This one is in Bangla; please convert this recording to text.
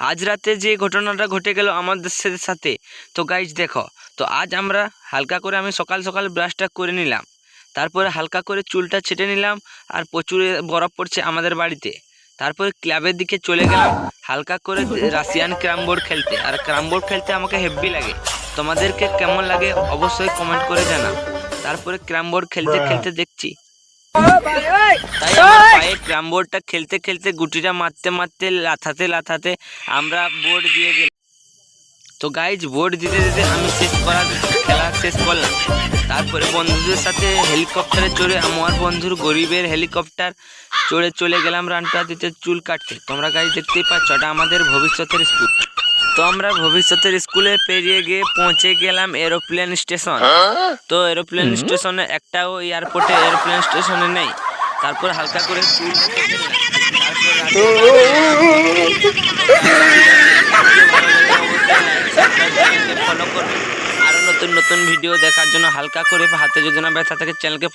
আজ রাতে যে ঘটনাটা ঘটে গেল আমাদের সাথে তো গাইজ দেখো তো আজ আমরা হালকা করে আমি সকাল সকাল ব্রাশটা করে নিলাম। তারপরে হালকা করে চুলটা ছেটে নিলাম আর প্রচুর বরফ পড়ছে আমাদের বাড়িতে। তারপরে ক্লাবের দিকে চলে গেলাম হালকা করে রাশিয়ান ক্রাম বোর্ড খেলতে। আর ক্রাম বোর্ড খেলতে আমাকে হেভি লাগে। তোমাদেরকে কেমন লাগে অবশ্যই কমেন্ট করে জানা তারপরে ক্রাম বোর্ড খেলতে খেলতে দেখছি। তাই আমার পায়ে ক্রাম বোর্ডটা খেলতে খেলতে গুটিটা মারতে মারতে লাথাতে লাথাতে আমরা বোর্ড দিয়ে গেলাম। তো গাইজ বোর্ড দিতে দিতে আমি শেষ করার খেলা শেষ করলাম। তারপরে বন্ধুদের সাথে হেলিকপ্টারে চড়ে আমার বন্ধুর গরিবের হেলিকপ্টার চড়ে চলে গেলাম রানটা দিতে চুল কাটতে। তোমরা গাইজ দেখতেই পাচ্ছ এটা আমাদের ভবিষ্যতের স্কুল তো আমরা ভবিষ্যতের স্কুলে পেরিয়ে গিয়ে পৌঁছে গেলাম এরোপ্লেন স্টেশন তো এরোপ্লেন স্টেশনে একটাও এয়ারপোর্টে এরোপ্লেন স্টেশনে নেই। তারপর হালকা করে চুল ফলো করবে। আরও নতুন নতুন ভিডিও দেখার জন্য হালকা করে হাতে যদি না ব্যথা থাকে চ্যানেলকে ফলো